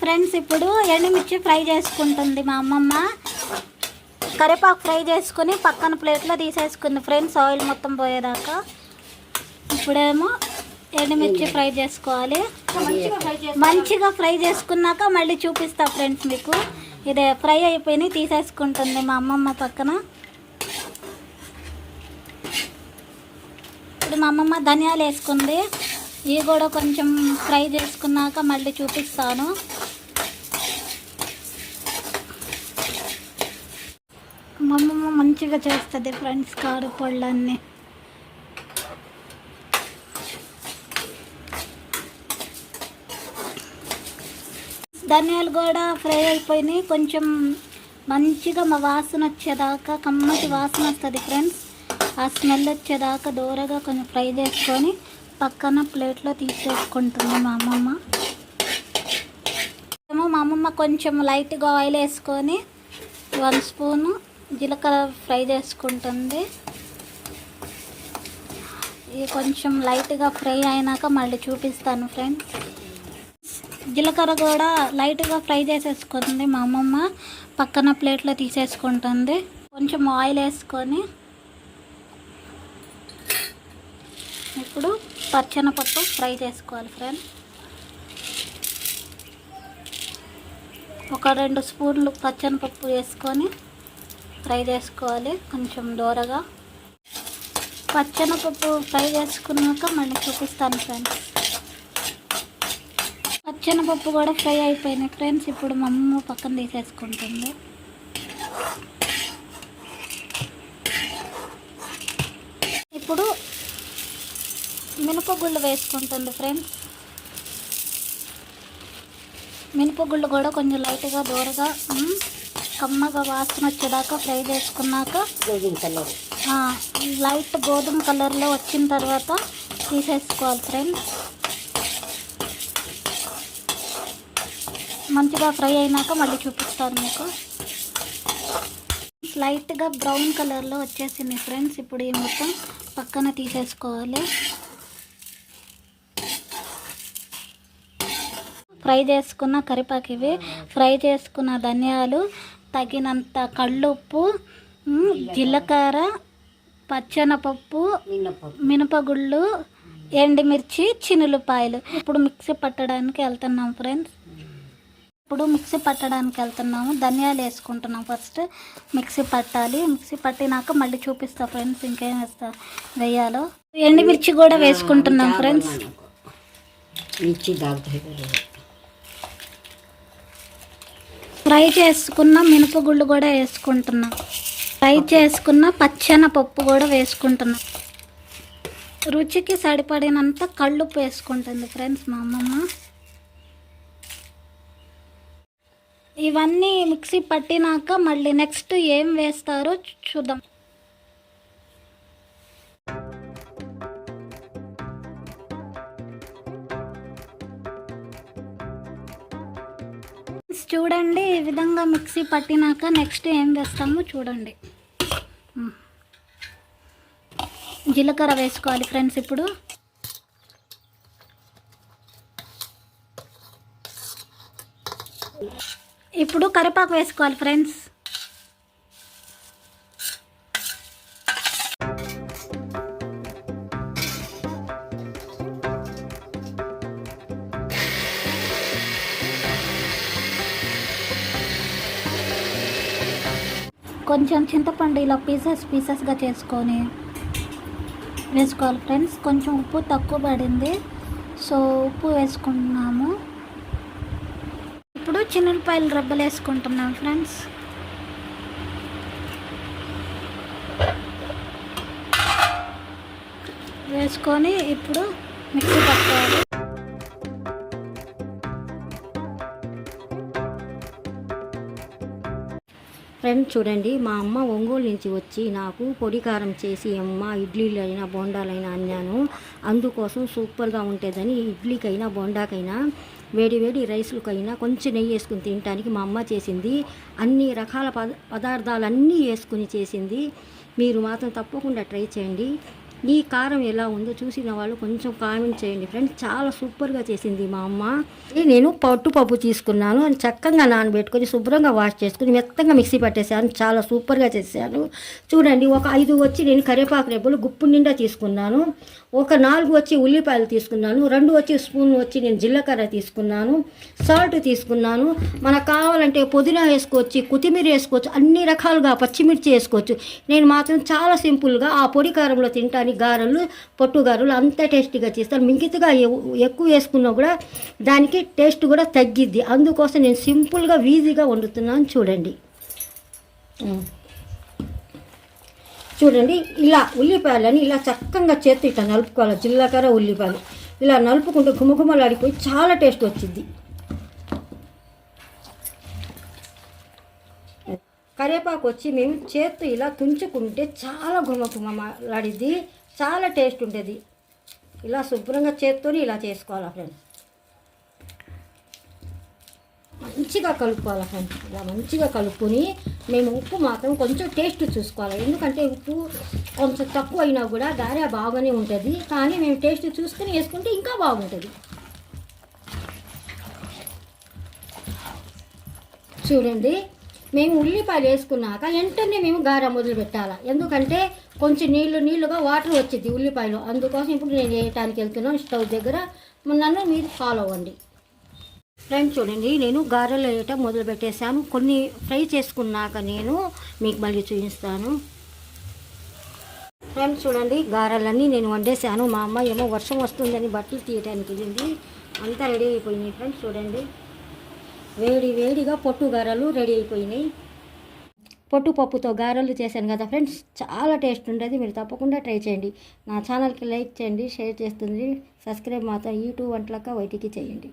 Friends ఇప్పుడు ఎండుమిర్చి fry చేసుకుంటుంది మా అమ్మమ్మ. కరివేపాకు ఫ్రై చేసుకుని పక్కన ప్లేట్లో తీసేసుకుంది ఫ్రెండ్స్ ఆయిల్ మొత్తం పోయేదాకా. ఇప్పుడేమో ఎండుమిర్చి ఫ్రై చేసుకోవాలి. మంచిగా ఫ్రై చేసుకున్నాక మళ్ళీ చూపిస్తా ఫ్రెండ్స్ మీకు. ఇదే ఫ్రై అయిపోయి తీసేసుకుంటుంది మా అమ్మమ్మ పక్కన. ఇప్పుడు మా అమ్మమ్మ ధనియాలు వేసుకుంది. ఇవి కూడా కొంచెం ఫ్రై చేసుకున్నాక మళ్ళీ చూపిస్తాను. మా అమ్మమ్మ మంచిగా చేస్తుంది ఫ్రెండ్స్ కారు పళ్ళన్నీ. ధనియాలు కూడా ఫ్రై అయిపోయినాయి. కొంచెం మంచిగా మా వాసన వచ్చేదాకా కమ్మటి వాసన వస్తుంది ఫ్రెండ్స్. ఆ స్మెల్ వచ్చేదాకా దూరగా కొంచెం ఫ్రై చేసుకొని పక్కన ప్లేట్లో తీసేసుకుంటుంది మా అమ్మమ్మ. ఏమో మా అమ్మమ్మ కొంచెం లైట్గా ఆయిల్ వేసుకొని వన్ స్పూను జీలకర్ర ఫ్రై చేసుకుంటుంది. ఇది కొంచెం లైట్గా ఫ్రై అయినాక మళ్ళీ చూపిస్తాను ఫ్రెండ్స్. జీలకర్ర కూడా లైట్గా ఫ్రై చేసేసుకుంది మా అమ్మమ్మ. పక్కన ప్లేట్లో తీసేసుకుంటుంది. కొంచెం ఆయిల్ వేసుకొని ఇప్పుడు పచ్చనపప్పు ఫ్రై చేసుకోవాలి ఫ్రెండ్ ఒక రెండు స్పూన్లు పచ్చనపప్పు వేసుకొని ఫ్రై చేసుకోవాలి కొంచెం దూరగా. పచ్చనపప్పు ఫ్రై చేసుకున్నాక మళ్ళీ చూపిస్తాను ఫ్రెండ్స్ పచ్చనపప్పు కూడా ఫ్రై అయిపోయినాయి ఫ్రెండ్స్ ఇప్పుడు మా అమ్మ పక్కన తీసేసుకుంటుంది. ఇప్పుడు మినపగుళ్ళు వేసుకుంటుంది ఫ్రెండ్స్ మినపగుళ్ళు కూడా కొంచెం లైట్గా దూరగా కమ్మగా వాసన వచ్చేదాకా ఫ్రై చేసుకున్నాక గోధుమ కలర్ ఆ, లైట్ గోధుమ కలర్లో వచ్చిన తర్వాత తీసేసుకోవాలి ఫ్రెండ్స్ మంచిగా ఫ్రై అయినాక మళ్ళీ చూపిస్తాను మీకు. లైట్గా బ్రౌన్ కలర్లో వచ్చేసింది ఫ్రెండ్స్ ఇప్పుడు ఈ మొత్తం పక్కన తీసేసుకోవాలి. ఫ్రై చేసుకున్న కరివేపాకు ఇవి ఫ్రై చేసుకున్న ధనియాలు తగినంత కళ్ళుప్పు జీలకర్ర పచ్చనపప్పు మినపగుళ్ళు. ఎండుమిర్చి చినులపాయలు. ఇప్పుడు మిక్సీ పట్టడానికి వెళ్తున్నాం ఫ్రెండ్స్. ఇప్పుడు మిక్సీ పట్టడానికి వెళ్తున్నాము. ధనియాలు వేసుకుంటున్నాం ఫస్ట్. మిక్సీ పట్టాలి. మిక్సీ పట్టినాక మళ్ళీ చూపిస్తా ఫ్రెండ్స్ ఇంకేం వేస్తా వేయాలో. ఎండుమిర్చి కూడా వేసుకుంటున్నాం ఫ్రెండ్స్. మిర్చి ఫ్రై చేసుకున్న మినపగుళ్ళు కూడా వేసుకుంటున్నాం. ఫ్రై చేసుకున్న పచ్చన పప్పు కూడా వేసుకుంటున్నాం. రుచికి సరిపడినంత కళ్ళుప్పు వేసుకుంటుంది ఫ్రెండ్స్ మా అమ్మమ్మ. ఇవన్నీ మిక్సీ పట్టినాక మళ్ళీ నెక్స్ట్ ఏం వేస్తారో చూద్దాం. చూడండి ఈ విధంగా మిక్సీ పట్టినాక నెక్స్ట్ ఏం వేస్తామో చూడండి. జీలకర్ర వేసుకోవాలి ఫ్రెండ్స్ ఇప్పుడు. ఇప్పుడు కరివేపాకు వేసుకోవాలి ఫ్రెండ్స్. కొంచెం చింతపండు ఇలా పీసెస్ పీసెస్గా చేసుకొని వేసుకోవాలి. ఫ్రెండ్స్ కొంచెం ఉప్పు తక్కువ పడింది. సో ఉప్పు వేసుకుంటున్నాము. ఇప్పుడు చిన్నపాయలు రబ్బలు వేసుకుంటున్నాం ఫ్రెండ్స్. వేసుకొని ఇప్పుడు మిక్సీ పట్టుకోవాలి. ఫ్రెండ్ చూడండి మా అమ్మ ఒంగోలు నుంచి వచ్చి నాకు పొడి కారం చేసి అమ్మ ఇడ్లీలైనా బోండాలైనా అన్నాను. అందుకోసం సూపర్గా ఉంటుందని ఇడ్లీకైనా బోండాకైనా వేడి వేడి రైస్లకైనా కొంచెం నెయ్యి వేసుకుని తినడానికి మా అమ్మ చేసింది. అన్ని రకాల పద పదార్థాలన్నీ వేసుకుని చేసింది. మీరు మాత్రం తప్పకుండా ట్రై చేయండి. ఈ కారం ఎలా ఉందో చూసిన వాళ్ళు కొంచెం కామెంట్ చేయండి. ఫ్రెండ్స్ చాలా సూపర్గా చేసింది మా అమ్మ. నేను పట్టుపప్పు తీసుకున్నాను. అని చక్కగా నానబెట్టుకొని శుభ్రంగా వాష్ చేసుకుని మెత్తగా మిక్సీ పట్టేశాను. చాలా సూపర్గా చేశాను. చూడండి ఒక ఐదు వచ్చి నేను కరివేపాకు రెబ్బలు గుప్పు నిండా తీసుకున్నాను. ఒక నాలుగు వచ్చి ఉల్లిపాయలు తీసుకున్నాను రెండు వచ్చి స్పూన్ వచ్చి నేను జీలకర్ర తీసుకున్నాను సాల్ట్ తీసుకున్నాను. మనకు కావాలంటే పుదీనా వేసుకోవచ్చు కొత్తిమీర వేసుకోవచ్చు అన్ని రకాలుగా పచ్చిమిర్చి వేసుకోవచ్చు. నేను మాత్రం చాలా సింపుల్గా ఆ పొడి కారంలో తింటాను గారెలు పొట్టు గారెలు అంత టేస్టీగా చేస్తాను మిగతాగా ఎవ్- ఎక్కువ వేసుకున్నా కూడా దానికి టేస్ట్ కూడా తగ్గిద్ది. అందుకోసం నేను సింపుల్గా ఈజీగా వండుతున్నాను చూడండి. చూడండి ఇలా ఉల్లిపాయలని ఇలా చక్కగా చేతి ఇట్లా నలుపుకోవాలి. జీలకర్ర ఉల్లిపాయలు. ఇలా నలుపుకుంటూ గుమగుమలాడిపోయి చాలా టేస్ట్ వచ్చింది. కరివేపాకు వచ్చి మేము చేత్తో ఇలా తుంచుకుంటే చాలా గుమగుమలాడిద్ది చాలా టేస్ట్ ఉంటుంది ఇలా శుభ్రంగా చేత్తోని ఇలా చేసుకోవాలి ఫ్రెండ్స్? మంచిగా కలుపుకోవాలి ఫ్రెండ్స్ ఇలా మంచిగా కలుపుకొని మేము ఉప్పు మాత్రం కొంచెం టేస్ట్ చూసుకోవాలి. ఎందుకంటే ఉప్పు కొంచెం తక్కువ అయినా కూడా గారె బాగానే ఉంటుంది. కానీ మేము టేస్ట్ చూసుకొని వేసుకుంటే ఇంకా బాగుంటుంది. చూడండి మేము ఉల్లిపాయలు వేసుకున్నాక వెంటనే మేము గారె మొదలు పెట్టాలి. ఎందుకంటే కొంచెం నీళ్ళు నీళ్ళుగా వాటర్ వచ్చింది ఉల్లిపాయలు. అందుకోసం ఇప్పుడు నేను వేయటానికి వెళ్తున్నాను. స్టవ్ దగ్గర నన్ను మీరు ఫాలో అవ్వండి. ఫ్రెండ్స్ చూడండి నేను గారెలు వేయటం మొదలు పెట్టేశాను. కొన్ని ఫ్రై చేసుకున్నాక నేను మీకు మళ్ళీ చూపిస్తాను. ఫ్రెండ్స్ చూడండి గారెలన్నీ నేను వండేశాను. మా అమ్మ ఏమో వర్షం వస్తుందని బట్టలు తీయటానికి వెళ్ళింది. అంతా రెడీ అయిపోయినాయి ఫ్రెండ్స్ చూడండి. వేడి వేడిగా పొట్టు గారెలు రెడీ అయిపోయినాయి. పొట్టు పప్పుతో గారెలు చేశాను కదా ఫ్రెండ్స్ చాలా టేస్ట్ ఉండేది. మీరు తప్పకుండా ట్రై చేయండి. నా ఛానల్కి లైక్ చేయండి షేర్ చేస్తుంది. సబ్స్క్రైబ్ మాత్రం యూట్యూబ్ వంటలక వైటికి చేయండి.